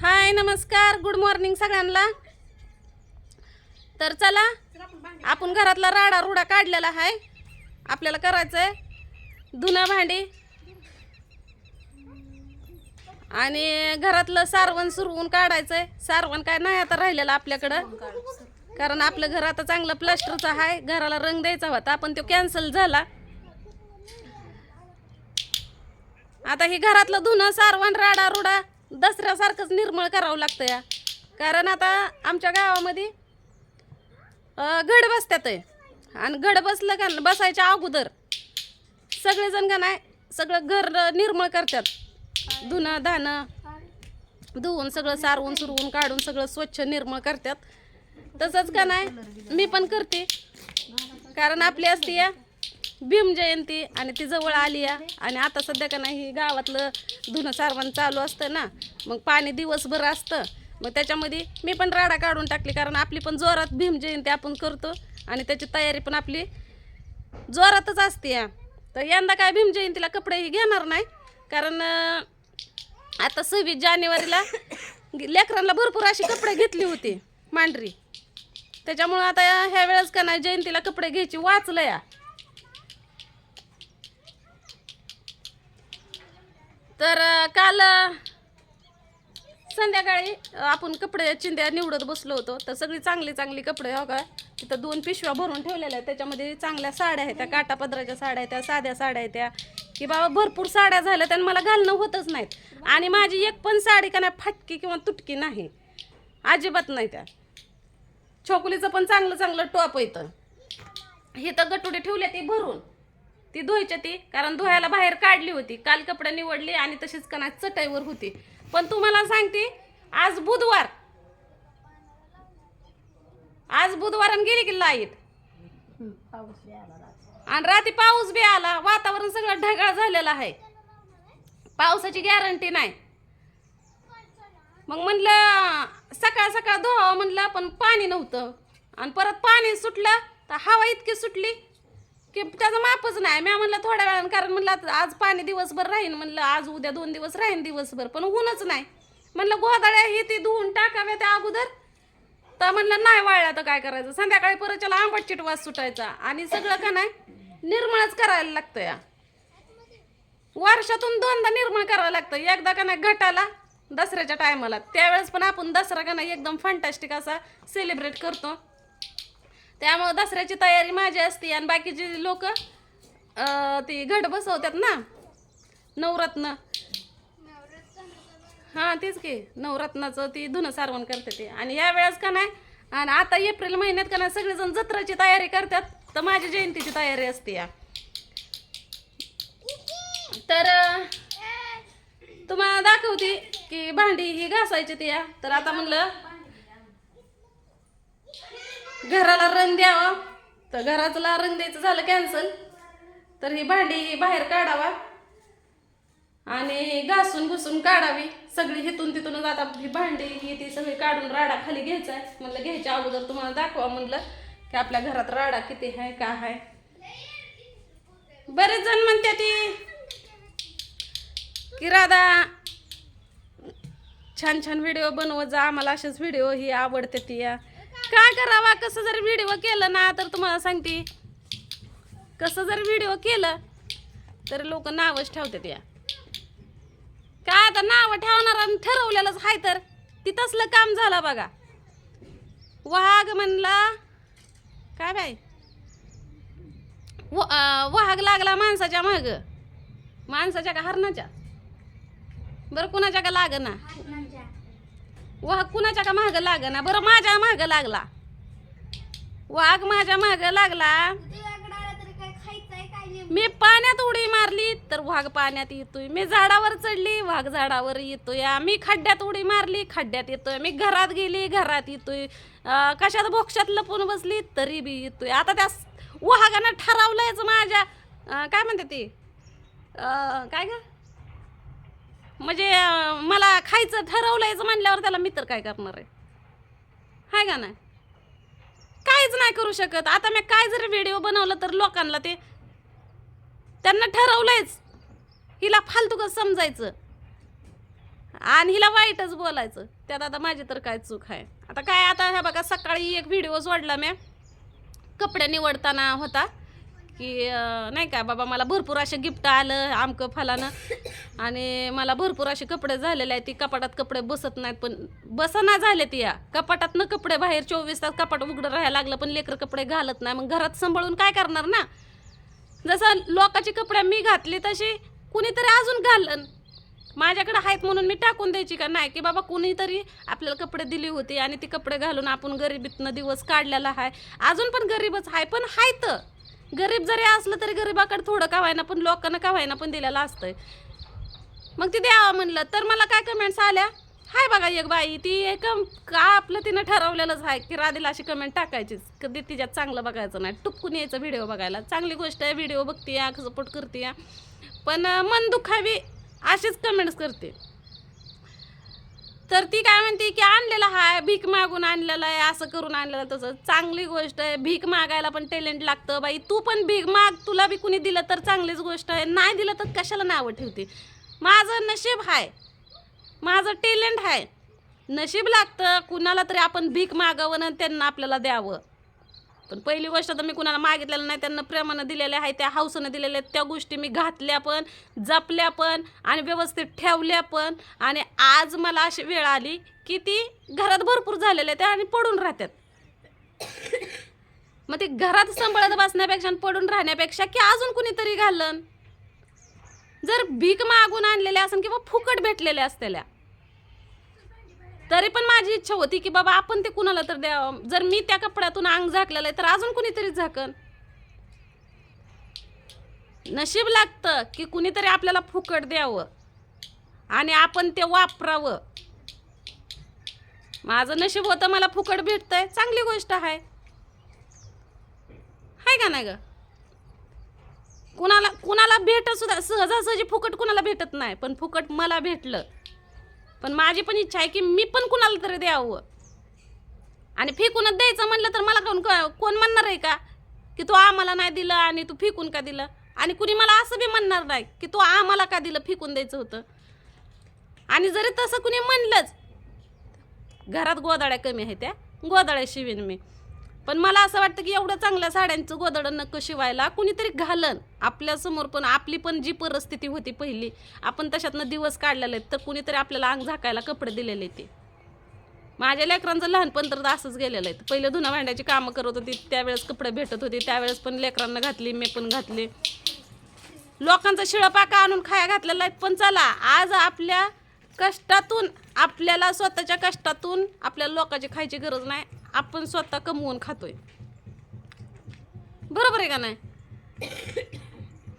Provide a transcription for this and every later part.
हाय नमस्कार. Good morning सगळ्यांना. तर चला आपण घरातला राडा रुडा काढलेला आहे आपल्याला करायचं आहे धुणं भांडी. आणि घरातलं सारवण सुरवून काढायचं आहे सारवण काय नाही आता राहिलेलं आपल्याकडं. कारण आपलं घर आता चांगलं प्लास्टरचं आहे घराला रंग द्यायचा होता. पण तो कॅन्सल झाला. आता हे घरातलं धुणं सारवण राडा रुडा दसऱ्यासारखंच निर्मळ करावं लागतं या. कारण आता आमच्या गावामध्ये अं, घड बसतात आहे. आणि घड बसलं का बसायच्या अगोदर सगळेजण का नाही सगळं घर निर्मळ करतात धुणं धानं धुवून सगळं सारवून सुरवून काढून सगळं स्वच्छ निर्मळ करतात तसंच का नाही मी पण करते. कारण आपली असते या भीम जयंती आणि ती जवळ आली या आणि आता सध्या का नाही ही गावातलं धुणं सारवण चालू असतं ना. मग पाणी दिवसभर असतं. मग त्याच्यामध्ये मी पण राडा काढून टाकली कारण आपली पण जोरात भीम जयंती आपण करतो. आणि त्याची तयारी पण आपली जोरातच असते. या तर यंदा काय भीम जयंतीला कपडेही घेणार नाही. कारण आता सव्वीस जानेवारीला लेकरांना भरपूर अशी कपडे घेतली होती मांढरी त्याच्यामुळं आता ह्या वेळेस का नाही जयंतीला कपडे घ्यायची वाचलं या तर काल संध्याकाळी आपण कपडे चिंध्या निवडत बसलो होतो. तर सगळी चांगली चांगली कपडे हो का? तिथं दोन पिशव्या भरून ठेवलेल्या आहेत. त्याच्यामध्ये चांगल्या साड्या आहेत त्या काटापदराच्या साड्या आहेत त्या साध्या साड्या आहेत त्या. की बाबा भरपूर साड्या झाल्या त्या मला घालणं होतच नाहीत. आणि माझी एक पण साडी का नाही फाटकी किंवा तुटकी नाही. अजिबात नाही त्या. छोकुलीचं पण चांगलं चांगलं टॉप येतं हे तर गटुडे ठेवले ती भरून. ती धुवायची ती कारण धुवायला बाहेर काढली होती. काल कपडे निवडली आणि तशीच का नाही चटईवर होती. पण तुम्हाला सांगते आज बुधवार. आज बुधवार आणि गेली की लाइट. आणि रात्री पाऊस बी आला वातावरण सगळं ढगाळ झालेलं आहे. पावसाची गॅरंटी नाही. मग म्हणलं सकाळ सकाळ धुवावं म्हणलं पण पाणी नव्हतं. आणि परत पाणी सुटलं तर हवा इतकी सुटली की त्याचं मापच नाही. मी म्हणलं थोड्या वेळानं कारण म्हणलं आता आज पाणी दिवसभर राहीन म्हणलं आज उद्या दोन दिवस राहीन दिवसभर पण ऊनच नाही. म्हणलं गोदाड्या ही ती धुवून टाकाव्या त्या अगोदर. तर म्हणलं नाही वाळल्या तर काय करायचं? संध्याकाळी परत त्याला आंबट चिट वास सुटायचा. आणि सगळं का नाही निर्मळच करायला लागतं या. वर्षातून दोनदा निर्मळ करावं लागतं. एकदा का नाही घटाला दसऱ्याच्या टायमाला त्यावेळेस पण आपण दसरा का नाही एकदम फंटास्टिक असा सेलिब्रेट करतो. त्यामुळं दसऱ्याची तयारी माझी असते आणि बाकीचे लोक ती घट बसवतात ना नवरत्न. हां तेच की नवरत्नाचं ती धुनं सारवण करते ते. आणि या वेळेस का नाही आणि आता एप्रिल महिन्यात का नाही सगळेजण जत्राची तयारी करतात तर माझी जयंतीची तयारी असते या. तर तुम्हाला दाखवते की भांडी ही घासायची ती या. तर आता म्हणलं घराला रंग द्यावा. तर घराचला रंग द्यायचं झालं कॅन्सल तर ही भांडी बाहेर काढावा. आणि घासून घुसून काढावी. सगळी हिथून तिथूनच आता ही भांडी ही ती सगळी काढून राडा खाली घ्यायचा आहे. म्हटलं घ्यायच्या अगोदर तुम्हाला दाखवा म्हणलं की आपल्या घरात राडा किती आहे का आहे. बरेच जण म्हणते ती की राधा छान छान व्हिडिओ बनवत जा. आम्हाला असेच व्हिडिओ ही आवडते ती. या काय करावा? कसं जर व्हिडिओ केलं ना तर तुम्हाला सांगते. कसं जर व्हिडिओ केलं तर लोक नावच ठेवतात या. काय आता नावं ठेवणार आणि ठरवलेलंच हाय तर? ती तसलं काम झालं बघा. वाघ म्हणला काय बाय व- वाघ लागला माणसाच्या माग. माणसाच्या का हरणाच्या? बरं कुणाच्या का लाग ना वाघ कुणाच्या का मागं लाग ना बरं माझ्या मागं लागला. वाघ माझ्या मागं लागला. मी पाण्यात उडी मारली तर वाघ पाण्यात येतोय. मी झाडावर चढली वाघ झाडावर येतोय. मी खड्ड्यात उडी मारली खड्ड्यात येतोय. मी घरात गेली घरात येतोय. कशात बोक्षात लपून बसली तरी बी येतोय. आता त्या वाघानं ठरवलंयच माझ्या. काय म्हणते ती? काय ग? म्हणजे मला खायचं ठरवलंयचं म्हणल्यावर त्याला मी तर काय करणार आहे? हाय का नाही? काहीच नाही करू शकत. आता मी काय जरी व्हिडिओ बनवलं तर लोकांना ते त्यांना ठरवलंयच. हिला फालतू कसं समजायचं. आणि हिला वाईटच बोलायचं. त्यात आता माझी तर काय चूक आहे. आता काय आता ह्या बघा सकाळी एक व्हिडिओ सोडला मी. कपडे निवडताना होता. की नाही का बाबा मला भरपूर असे गिफ्ट आलं आमकं फलानं. आणि मला भरपूर असे कपडे झालेले आहेत ती कपाटात कपडे बसत नाहीत पण बसना झाले ती या. कपाटातनं कपडे बाहेर चोवीस तास कपाट उघडं राहायला लागलं पण लेकरं कपडे घालत नाही. मग घरात सांभाळून काय करणार ना? जसं लोकांची कपडे मी घातली तशी कुणीतरी अजून घालन. माझ्याकडे आहेत म्हणून मी टाकून द्यायची का नाही? की बाबा कुणीतरी आपल्याला कपडे दिली होती आणि ती कपडे घालून आपण गरिबीतनं दिवस काढलेला आहे. अजून पण गरीबच आहे पण आहेत गरीब जरी असलं तरी गरीबाकडे थोडं का व्हायना पण लोकांना का व्हायना पण दिलेलं असतंय. मग ती द्यावं म्हणलं तर मला काय कमेंट्स आल्या? हाय बघा एक बाई ती एक का आपलं तिनं ठरवलेलंच आहे की राधीला अशी कमेंट टाकायचीच. कधी तिच्यात चांगलं बघायचं नाही. टुपकून यायचं व्हिडिओ बघायला. चांगली गोष्ट आहे व्हिडिओ बघते या सपोर्ट करते या पण मन दुखावी अशीच कमेंट्स करते. तर ती काय म्हणते की आणलेलं हाय भीक मागून आणलेलं आहे असं करून आणलेलं तसं. चांगली गोष्ट आहे भीक मागायला पण टॅलेंट लागतं. बाई तू पण भीक माग तुला बी कुणी दिलं तर चांगलीच गोष्ट आहे. नाही दिलं तर कशाला नावं ठेवते? माझं नशीब आहे माझं टॅलेंट आहे नशीब लागतं. कुणाला तरी आपण भीक मागावं आणि त्यांना आपल्याला द्यावं. पण पहिली गोष्ट तर मी कुणाला मागितलेलं नाही त्यांना प्रेमानं दिलेल्या आहे त्या हौसानं दिलेल्या आहेत त्या गोष्टी मी घातल्या पण जपल्या पण आणि व्यवस्थित ठेवल्या पण. आणि आज मला अशी वेळ आली की ती घरात भरपूर झालेल्या त्या आणि पडून राहतात. मग ते घरात सांभाळत बसण्यापेक्षा पडून राहण्यापेक्षा की अजून कुणीतरी घालन. जर भीक मागून आणलेल्या असेल किंवा फुकट भेटलेल्या असलेल्या तरी पण माझी इच्छा होती की बाबा आपण ते कुणाला तर द्यावं. जर मी त्या कपड्यातून अंग झाकलेलं आहे तर अजून कुणीतरी झाकन. नशीब लागतं की कुणीतरी आपल्याला फुकट द्यावं आणि आपण ते वापरावं. माझं नशीब होतं मला फुकट भेटतंय. चांगली गोष्ट आहे. हाय का नाही ग? कुणाला कुणाला भेटत सुद्धा सहजासहजी फुकट कुणाला भेटत नाही पण फुकट मला भेटलं. पण माझी पण इच्छा आहे की मी पण कुणाला तरी द्यावं. आणि फेकूनच द्यायचं म्हणलं तर मला कोण कोण म्हणणार आहे का? की तू आम्हाला नाही दिलं आणि तू फेकून का दिलं? आणि कुणी मला असं बी म्हणणार नाही की तू आम्हाला का दिलं? फेकून द्यायचं होतं. आणि जरी तसं कुणी म्हणलंच घरात गोदाड्या कमी आहे त्या गोदाड्या शिवीन मी. पण मला असं वाटतं की एवढं चांगल्या साड्यांचं गोदडं नको शिवायला. कुणीतरी घालन. आपल्यासमोर पण आपली पण जी परिस्थिती होती पहिली आपण तशातनं दिवस काढलेले आहेत तर कुणीतरी आपल्याला अंग झाकायला कपडे दिलेले ते. माझ्या लेकरांचं लहानपण तर असंच गेलेलं आहे. पहिले धुणं भांड्याची कामं करत होती त्यावेळेस कपडे भेटत होते त्यावेळेस पण लेकरांना घातली मी पण घातली. लोकांचा शिळपाका आणून खाया घातलेला आहे पण चला आज आपल्या कष्टातून आपल्याला स्वतःच्या कष्टातून आपल्याला लोकांची खायची गरज नाही. आपण स्वतः कमवून खातोय. बरोबर आहे का नाही?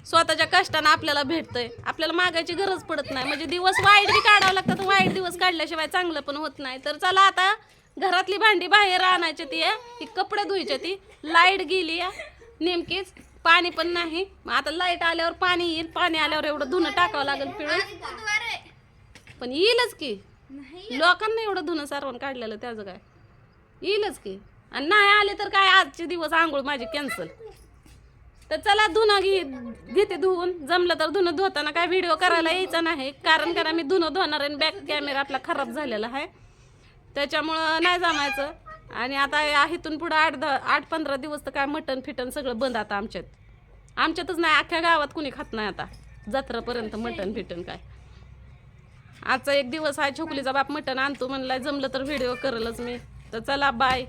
स्वतःच्या कष्टानं आपल्याला भेटतंय. आपल्याला मागायची गरज पडत नाही. म्हणजे दिवस वाईट बी काढावं लागतात वाईट दिवस काढल्याशिवाय चांगलं पण होत नाही. तर चला आता घरातली भांडी बाहेर आणायची ती आहे ती कपडे धुवायची ती. लाइट गेली आहे नेमकीच पाणी पण नाही. मग आता लाइट आल्यावर पाणी येईल. पाणी आल्यावर एवढं धुणं टाकावं लागेल पिळून. पण येईलच की. लोकांना एवढं धुणं सारवण काढलेलं त्याचं काय? येईलच की. आणि नाही आले तर काय आजचे दिवस आंघोळ माझी कॅन्सल तर चला धुणं घे घेते धुवून. जमलं तर धुणं धुताना काय व्हिडिओ करायला यायचा नाही. कारण कारण मी धुणं धुणार आणि बॅक कॅमेरा आपला खराब झालेला आहे. त्याच्यामुळं नाही जमायचं. आणि आता इथून पुढं आठ दहा आठ पंधरा दिवस तर काय मटण फिटण सगळं बंद आता आमच्यात. आमच्यातच नाही अख्ख्या गावात कुणी खात नाही आता. जत्रापर्यंत मटण फिटण काय. आजचा एक दिवस आहे छोकलीचा बाप मटण आणतो म्हणलाय जमलं तर व्हिडिओ करलच मी. तर चला बाय.